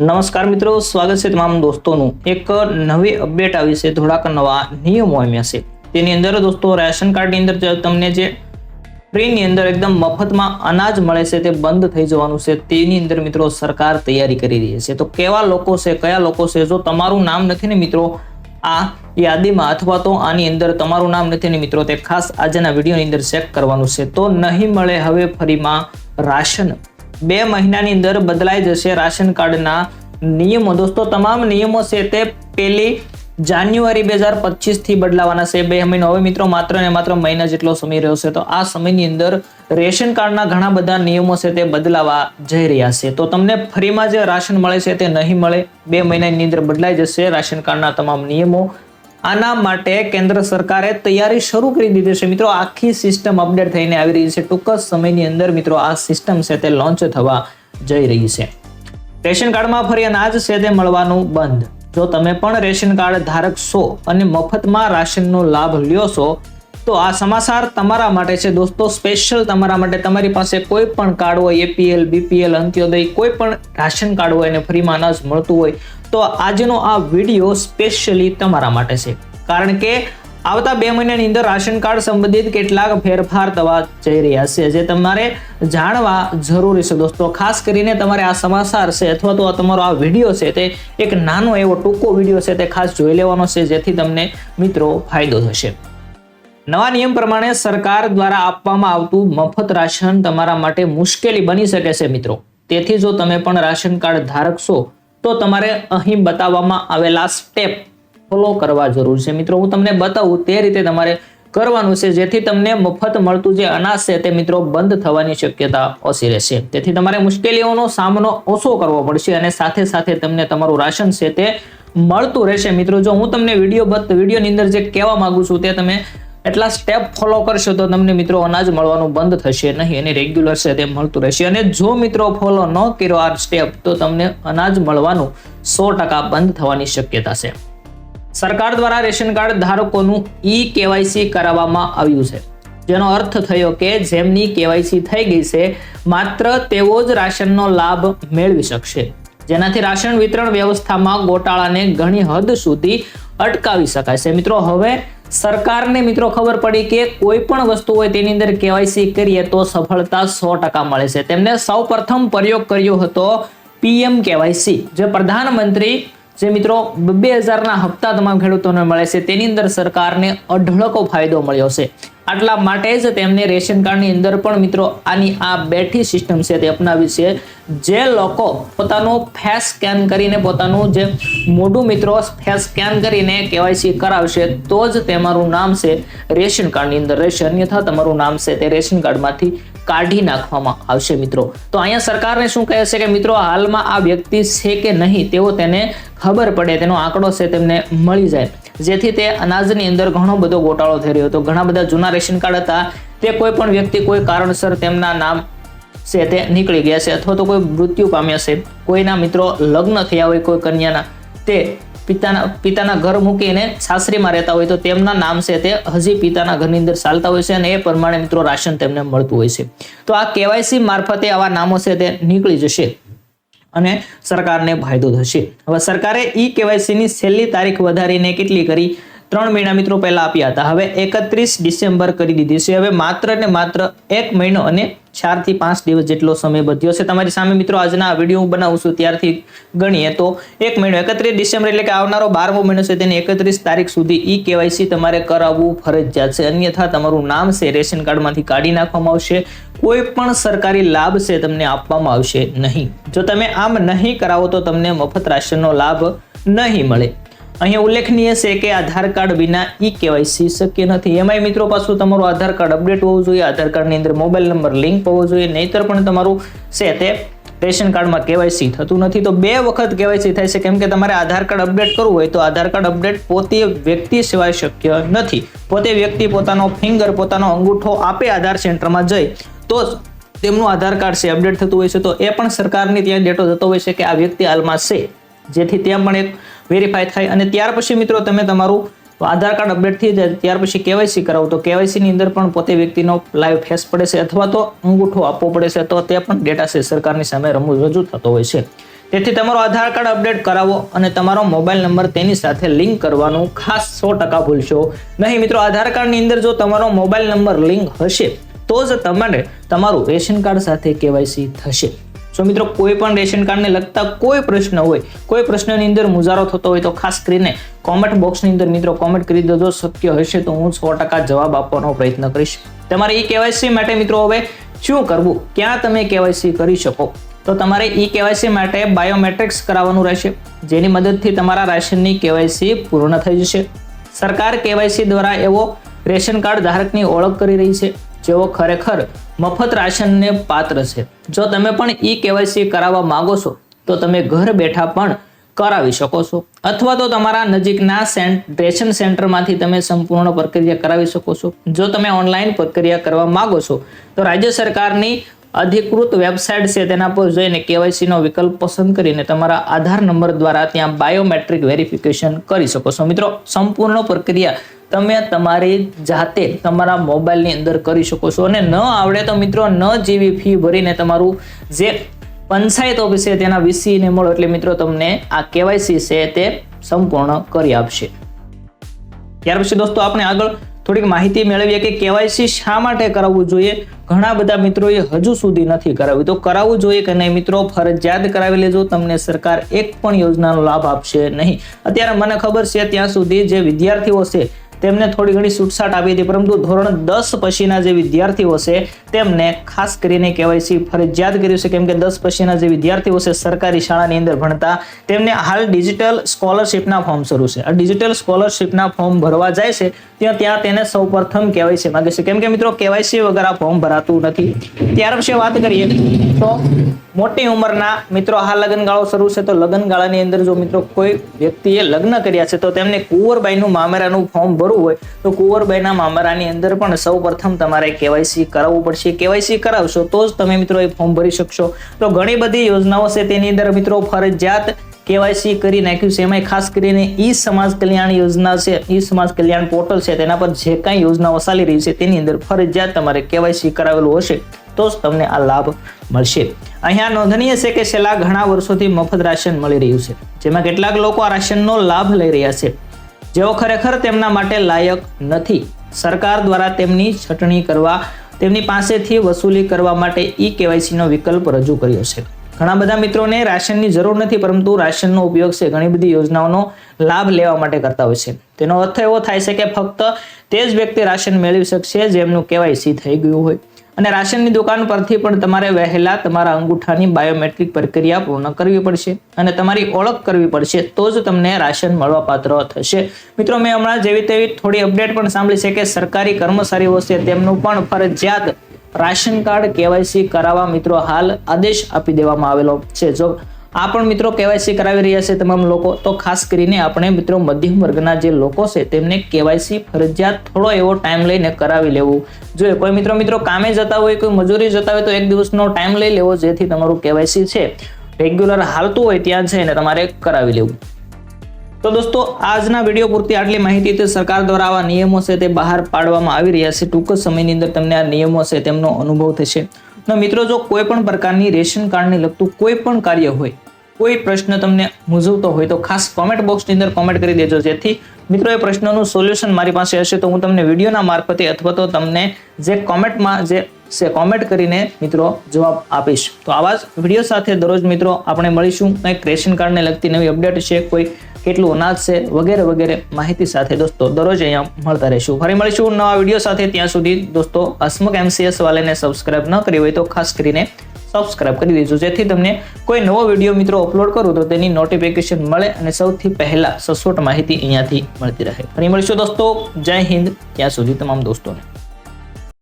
નમસ્કાર મિત્રો, સ્વાગત છે તમામ દોસ્તોનું. એક નવી અપડેટ આવી છે, થોડાક નવા નિયમો આવ્યા છે. તેની અંદર દોસ્તો, રેશન કાર્ડની અંદર તમને જે ફ્રીની અંદર એકદમ મફતમાં અનાજ મળે છે, તે બંધ થઈ જવાનું છે, તેની અંદર મિત્રો સરકાર તૈયારી કરી રહી છે. તો કેવા લોકો છે, કયા લોકો છે, જો તમારું નામ નથી ને મિત્રો આ યાદીમાં અથવા તો આની અંદર તમારું નામ નથી ને મિત્રો, તે ખાસ આજના વિડીયોની અંદર ચેક કરવાનું છે. તો નહીં મળે, હવે ફરીમાં રાશન બે મહિનાની અંદર બદલાઈ જશે રાશન કાર્ડના નિયમો. દોસ્તો, તમામ નિયમો છે તે પેલી જાન્યુઆરી બે હજાર પચીસથી બદલાવાના છે. બે મહિનો. હવે મિત્રો, માત્ર ને માત્ર મહિના જેટલો સમય રહ્યો છે. તો આ સમયની અંદર રેશન કાર્ડના ઘણા બધા નિયમો છે તે બદલાવા જઈ રહ્યા છે. તો તમને ફ્રીમાં જે રાશન મળે છે તે નહીં મળે, બે મહિનાની અંદર બદલાઈ જશે રાશન કાર્ડના તમામ નિયમો. આના માટે કેન્દ્ર સરકારે તૈયારી શરૂ કરી દીધી છે. મિત્રો, આખી સિસ્ટમ અપડેટ થઈને આવી રહી છે. ટૂંક સમયની અંદર, મિત્રો, આ સિસ્ટમ છે તે લોન્ચ થવા જઈ રહી છે. રેશન કાર્ડમાં ફરી અનાજ છે તે મળવાનું બંધ. જો તમે પણ રેશન કાર્ડ ધારક છો અને મફતમાં રાશનનો લાભ લ્યો છો તો આ સમાચાર તમારા માટે છે દોસ્તો સ્પેશિયલ તમારા માટે. તમારી પાસે કોઈ પણ કાર્ડ હોય એપીએલ બીપીએલ અંત્યોદય, કોઈ પણ રાશન કાર્ડ હોય અને ફ્રીમાં અનાજ મળતું હોય, તો આજનો આ વીડિયો સ્પેશિયલી તમારા માટે છે. કારણ કે આવતા બે મહિનાની અંદર રાશન કાર્ડ સંબંધિત કેટલાક ફેરફાર થવા જઈ રહ્યા છે, જે તમારે જાણવા જરૂરી છે દોસ્તો. ખાસ કરીને તમારે આ સમાચાર છે અથવા તો તમારો આ વીડિયો છે તે એક નાનો એવો ટૂંકો વીડિયો છે તે ખાસ જોઈ લેવાનો છે, જેથી તમને મિત્રો ફાયદો થશે. નવા નિયમ પ્રમાણે સરકાર દ્વારા આપવામાં આવતું મફત રાશન તમારા માટે મુશ્કેલી બની શકે છે, મિત્રો. તેથી જો તમે પણ રાશન કાર્ડ ધારક છો, તો તમારે અહીં બતાવવામાં આવેલા સ્ટેપ ફોલો કરવા જરૂર છે. મિત્રો, હું તમને બતાવું તે રીતે તમારે કરવાનું છે, જેથી તમને મફત મળતું જે અનાજ છે તે, મિત્રો, બંધ થવાની શક્યતા ઓછી રહેશે. તેથી તમારે મુશ્કેલીઓનો સામનો ઓછો કરવો પડશે અને સાથે સાથે તમને તમારું રાશન છે તે મળતું રહેશે. મિત્રો, જો હું તમને વીડિયો વિડીયોની અંદર જે કહેવા માંગુ છું તે તમે એટલા સ્ટેપ ફોલો કરશો તો તમને મિત્રો અનાજ મળવાનું બંધ થશે નહીં. અને રેગ્યુલર છે તે મળતું રહેશે. અને જો મિત્રો ફોલો ન કર્યો આ સ્ટેપ તો તમને અનાજ મળવાનું સો ટકા બંધ થવાની શક્યતા છે. સરકાર દ્વારા રેશન કાર્ડ ધારકોનું ઈ કેવાયસી કરાવવામાં આવ્યું છે. જેનો અર્થ થયો કે જેમની કેવાયસી થઈ ગઈ છે, માત્ર તેઓ જ રાશનનો લાભ મેળવી શકશે. જેનાથી રાશન વિતરણ વ્યવસ્થામાં ગોટાળાને ઘણી હદ સુધી અટકાવી શકાય છે. મિત્રો, હવે સરકારને મિત્રો ખબર પડી કે કોઈ પણ વસ્તુ હોય તેની અંદર કેવાયસી કરીએ તો સફળતા સો ટકા મળે છે. તેમને સૌ પ્રથમ પ્રયોગ કર્યો હતો પીએમ કેવાયસી, જે પ્રધાનમંત્રી જે મિત્રો, બે હજારના હપ્તા તમામ ખેડૂતોને મળે છે. તેની અંદર સરકારને અઢળકો ફાયદો મળ્યો છે. આટલા માટે જ તેમને રેશન કાર્ડની અંદર પણ મિત્રો આની આ બેઠી સિસ્ટમ છે તે અપનાવી છે. જે લોકો પોતાનું ફેસ સ્કેન કરીને પોતાનું જે મોઢું મિત્રો ફેસ સ્કેન કરીને કેવાયસી કરાવશે, તો જ તમારું નામ છે રેશન કાર્ડની અંદર રહેશે. અન્યથા તમારું નામ છે તે રેશન કાર્ડમાંથી કાઢી નાખવામાં આવશે મિત્રો. તો અહીંયા સરકારને શું કહે છે કે મિત્રો, હાલમાં આ વ્યક્તિ છે કે નહીં તેઓ તેને ખબર પડે, તેનો આંકડો છે તેમને મળી જાય. જેથી તે અનાજની અંદર ઘણો બધો ગોટાળો થઈ રહ્યો હતો. ઘણા બધા જૂના રેશન કાર્ડ હતા. તે કોઈ પણ વ્યક્તિ કોઈ કારણસર તેમના નામ છે તે નીકળી ગયા છે અથવા તો કોઈ મૃત્યુ પામ્યા છે. કોઈના મિત્રો લગ્ન થયા હોય, કોઈ કન્યાના, તે પિતાના પિતાના ઘર મૂકીને સાસરીમાં રહેતા હોય તો તેમના નામ છે તે હજી પિતાના ઘરની અંદર ચાલતા હોય છે અને એ પ્રમાણે મિત્રો રાશન તેમને મળતું હોય છે. તો આ કેવાયસી મારફતે આવા નામો છે તે નીકળી જશે અને સરકારને ફાયદો થશે. હવે સરકારે ઈ કેવાયસીની છેલ્લી તારીખ વધારીને કેટલી કરી? ત્રણ મહિના મિત્રો પહેલા આપ્યા હતા. હવે એકત્રીસ ડિસેમ્બર કરી દીધી છે. હવે માત્ર ને માત્ર એક મહિનો અને ચારથી પાંચ દિવસ જેટલો સમય બધ્યો છે. તમારી સામે મિત્રો આજના આ વીડિયો બનાવું છું. ત્યારથી ગણીએ તો એક મહિનો, એકત્રીસ ડિસેમ્બર એટલે કે આવનારો બારમો મહિનો છે. તેની એકત્રીસ તારીખ સુધી ઈ કેવાયસી તમારે કરાવવું ફરજિયાત છે. અન્યથા તમારું નામ છે, રેશન કાર્ડમાંથી કાઢી નાખવામાં આવશે. કોઈ પણ સરકારી લાભ છે તમને આપવામાં આવશે નહીં. જો તમે આમ નહીં કરાવો તો તમને મફત રાશનનો લાભ નહીં મળે. અહીંયા ઉલ્લેખનીય છે કે આધાર કાર્ડ વિના ઈ કેવાયસી શક્ય નથી. એમાંય મિત્રો પાછું તમારું આધાર કાર્ડ અપડેટ હોવું જોઈએ, આધાર કાર્ડની અંદર મોબાઈલ નંબર લિંક હોવો જોઈએ, નહીતર પણ તમારું છે તે રેશન કાર્ડમાં કેવાયસી થતું નથી. તો બે વખત કેવાયસી થાય છે, કેમ કે તમારે આધાર કાર્ડ અપડેટ કરવું હોય તો આધાર કાર્ડ અપડેટ પોતે વ્યક્તિ સિવાય શક્ય નથી. પોતે વ્યક્તિ પોતાનો ફિંગર પોતાનો અંગૂઠો આપે આધાર સેન્ટરમાં જઈ, તો તેમનું આધાર કાર્ડ છે અપડેટ થતું હોય છે. તો એ પણ સરકારની ત્યાં ડેટો જતો હોય છે કે આ વ્યક્તિ હાલમાં છે. જેથી ત્યાં પણ એક વેરીફાઈ થાય. અને ત્યાર પછી મિત્રો તમે તમારું આધાર કાર્ડ અપડેટ થઈ જાય, ત્યાર પછી કેવાયસી કરાવો. તો કેવાયસીની અંદર પણ પોતે વ્યક્તિનો લાઈવ ફેસ પડે છે અથવા તો અંગૂઠો આપવો પડે છે તો તે પણ ડેટા છે સરકારની સામે રમૂજ રજૂ થતો હોય છે. તેથી તમારો આધાર કાર્ડ અપડેટ કરાવો અને તમારો મોબાઈલ નંબર તેની સાથે લિંક કરવાનું ખાસ સો ટકા ભૂલશો નહીં. મિત્રો, આધાર કાર્ડની અંદર જો તમારો મોબાઈલ નંબર લિંક હશે, તો જ તમારે તમારું રેશન કાર્ડ સાથે કેવાયસી થશે. જો મિત્રો, કોઈ પણ રેશન કાર્ડને લગતા કોઈ પ્રશ્ન હોય, કોઈ પ્રશ્નની અંદર મુજારો થતો હોય તો ખાસ કરીને કોમેન્ટ બોક્સની અંદર મિત્રો કોમેન્ટ કરી દેજો, શક્ય હશે તો હું સો ટકા જવાબ આપવાનો પ્રયત્ન કરીશ. તમારે ઈ કેવાયસી માટે મિત્રો હવે શું કરવું? ક્યાં તમે કેવાયસી કરી શકો? તો તમારે ઈ કેવાયસી માટે બાયોમેટ્રિક્સ કરાવવાનું રહેશે, જેની મદદથી તમારા રાશનની કેવાયસી પૂર્ણ થઈ જશે. સરકાર કેવાયસી દ્વારા એવો રેશન કાર્ડ ધારકની ઓળખ કરી રહી છે. જેઓ ખરેખર મફત રાશનને પાત્ર છે. જો તમે પણ ઈ કેવાયસી કરાવવા માંગો છો, તો તમે ઘર બેઠા પણ કરાવી શકો છો. અથવા તો તમારા નજીકના રેશન સેન્ટરમાંથી તમે સંપૂર્ણ પ્રક્રિયા કરાવી શકો છો. જો તમે ઓનલાઈન પ્રક્રિયા કરવા માંગો છો, તો રાજ્ય સરકારની અધિકૃત વેબસાઇટ છે તેના પર જઈને કેવાયસી નો વિકલ્પ પસંદ કરીને તમારા આધાર નંબર દ્વારા ત્યાં બાયોમેટ્રિક વેરિફિકેશન કરી શકો છો. મિત્રો, સંપૂર્ણ પ્રક્રિયા તમે તમારી જાતે તમારા મોબાઈલની અંદર કરી શકો છો. અને ન આવડે તો મિત્રો, ન જેવી ફી ભરીને તમારું જે પંચાયત ઓફિસ છે તેના વીસીને મળો. એટલે મિત્રો, તમને આ કેવાયસી છે તે સંપૂર્ણ કરી આપશે. ત્યાર પછી દોસ્તો, આપણે આગળ થોડીક માહિતી મેળવીએ કે કેવાયસી શા માટે કરાવવું જોઈએ? ઘણા બધા મિત્રોએ હજુ સુધી નથી કરાવ્યું. તો કરાવવું જોઈએ કે નહીં? મિત્રો, ફરજિયાત કરાવી લેજો. તમને સરકાર એક પણ યોજનાનો લાભ આપશે નહીં. અત્યારે મને ખબર છે, ત્યાં સુધી જે વિદ્યાર્થીઓ છે તેમને થોડી ઘણી છૂટછાટ આપી હતી, પરંતુ ધોરણ દસ પછીના જે વિદ્યાર્થીઓ છે, તેમને ખાસ કરીને કેવાયસી ફરજિયાત કર્યું છે કેમ કે દસ પછીના જે વિદ્યાર્થીઓ છે, સરકારી શાળાની અંદર ભણતા, તેમને હાલ ડિજિટલ સ્કોલરશિપના ફોર્મ શરૂ છે. આ ડિજિટલ સ્કોલરશિપના ફોર્મ ભરવા જાય છે, ત્યાં ત્યાં તેને સૌપ્રથમ કેવાયસી માગે છે. કેમ કે મિત્રો, કેવાયસી વગર આ ફોર્મ ભરાતું નથી. ત્યાર પછી વાત કરીએ તો મોટી ઉંમરના મિત્રો આ લગ્નગાળો શરૂ છે, તો લગ્નગાળાની અંદર જો મિત્રો કોઈ વ્યક્તિએ લગ્ન કર્યા છે, તો તેમને કુંવરબાઈનું મામેરાનું ફોર્મ ભરવું હોય, તો કુંવરબાઈના મામેરાની અંદર પણ સૌ પ્રથમ તમારે કેવાયસી કરાવવું પડશે. કેવાયસી કરાવશો, તો જ તમે મિત્રો એ ફોર્મ ભરી શકશો. તો ઘણી બધી યોજનાઓ છે, તેની અંદર મિત્રો ફરજિયાત કેવાયસી કરી નાખ્યું છે. એમાં ખાસ કરીને ઈ સમાજ કલ્યાણ યોજના છે, ઈ સમાજ કલ્યાણ પોર્ટલ છે, તેના પર જે કાંઈ યોજનાઓ ચાલી રહી છે, તેની અંદર ફરજિયાત તમારે કેવાયસી કરાવેલું હશે. તો જ તમને આ લાભ મળશે. અહીંયા નોંધનીય છે કે છેલ્લા ઘણા વર્ષોથી મફત રાશન મળી રહ્યું છે, જેમાં કેટલાક લોકો આ રાશનનો લાભ લઈ રહ્યા છે. જેઓ ખરેખર તેમના માટે લાયક નથી. સરકાર દ્વારા તેમની છટણી કરવા, તેમની પાસેથી વસૂલી કરવા માટે ઈ કેવાયસીનો વિકલ્પ રજૂ કર્યો છે. ઘણા બધા મિત્રોને રાશનની જરૂર નથી, પરંતુ રાશનનો ઉપયોગ છે. ઘણી બધી યોજનાઓનો લાભ લેવા માટે કરતા હોય છે. તેનો અર્થ એવો થાય છે કે ફક્ત તે જ વ્યક્તિ રાશન મેળવી શકશે જેમનું કેવાયસી થઈ ગયું હોય. અને રાશનની દુકાન પરથી પણ તમારે વહેલા તમારા અંગૂઠાની બાયોમેટ્રિક પ્રક્રિયા પૂર્ણ કરવી પડશે અને તમારી ઓળખ કરવી પડશે તો જ તમને રાશન મળવા પાત્ર થશે. મિત્રો, મેં હમણાં જેવી તેવી થોડી અપડેટ પણ સાંભળી છે કે સરકારી કર્મચારીઓ છે તેમનું પણ ફરજિયાત રાશન કાર્ડ કેવાયસી કરાવવા મિત્રો હાલ આદેશ આપી દેવામાં આવેલો છે. જો આ પણ મિત્રો કેવાયસી કરાવી રહ્યા છે તમામ લોકો. તો ખાસ કરીને આપણે મિત્રો મધ્યમ વર્ગના જે લોકો છે તેમને કેવાયસી ફરજિયાત થોડો એવો ટાઈમ લઈને કરાવી લેવું. જોઈએ કોઈ મિત્રો મિત્રો કામે જતા હોય, કોઈ મજૂરી જતા હોય તો એક દિવસનો ટાઈમ લઈ લેવો જેથી તમારું કેવાયસી છે રેગ્યુલર હાલતું હોય ત્યાં જઈને તમારે કરાવી લેવું. તો દોસ્તો, આજના વીડિયો પૂરતી આટલી માહિતી તે સરકાર દ્વારા આવા નિયમો છે તે બહાર પાડવામાં આવી રહ્યા છે. ટૂંક સમયની અંદર તમને આ નિયમો છે તેમનો અનુભવ થશે. તો મિત્રો, જો કોઈ પણ પ્રકારની રેશન કાર્ડને લગતું કોઈ પણ કાર્ય હોય, કોઈ પ્રશ્ન તમને મૂંઝવતો હોય, તો ખાસ કોમેન્ટ બોક્સની અંદર કોમેન્ટ કરી દેજો. જેથી, મિત્રો, એ પ્રશ્નનું સોલ્યુશન મારી પાસે હશે તો હું તમને વિડીયોના મારફતે અથવા તો તમને જે કોમેન્ટમાં જે છે કોમેન્ટ કરીને, મિત્રો, જવાબ આપીશ. તો આવા જ વીડિયો સાથે દરરોજ, મિત્રો, આપણે મળીશું. કંઈક રેશન કાર્ડને લગતી નવી અપડેટ છે, કોઈ કેટલું અનાજ છે વગેરે વગેરે માહિતી સાથે દોસ્તો દરરોજ અહીંયા મળતા રહીશું. ફરી મળીશું નવા વીડિયો સાથે. ત્યાં સુધી દોસ્તો હસમુખ એમસીએસ વાલેને સબસ્ક્રાઇબ ન કરી હોય તો ખાસ કરીને સબસ્ક્રાઇબ કરી દેજો. જેથી તમને કોઈ નવો વીડિયો મિત્રો અપલોડ કરું તો તેની નોટિફિકેશન મળે અને સૌથી પહેલાં સચોટ માહિતી અહીંયાથી મળતી રહે. ફરી મળીશું દોસ્તો. જય હિન્દ. ત્યાં સુધી તમામ દોસ્તોને.